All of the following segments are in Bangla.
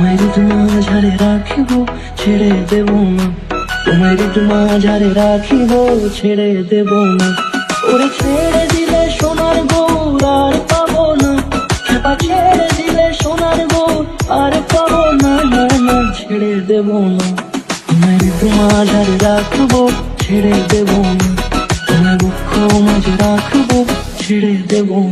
তোমায় মাঝারে রাখিব, ছেড়ে দেব না। তোমায় মাঝারে রাখিব, ছেড়ে দেব না। ওরে ছেড়ে দিলে সোনার গৌর আর পাবো না। খেপা ছেড়ে দিলে সোনার গৌর আর পাবো না না ছেড়ে দেব না। তোমায় মাঝারে রাখব, ছেড়ে দেব না। তোমায় দুঃখ মাঝে রাখব, ছেড়ে দেব না।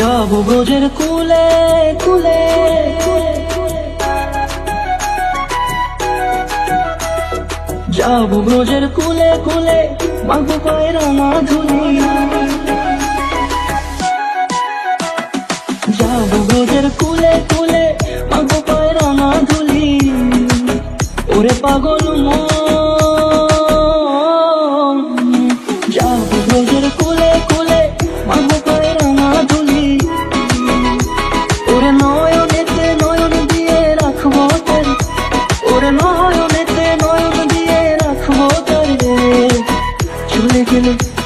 যাব ব্রজের কুলে কুলে যাব ব্রজের কুলে কুলে, মাগো পায়রা না যাব ব্রজের কুলে কুলে, মাগো পায়রা না ওরে পাগল মন, যাব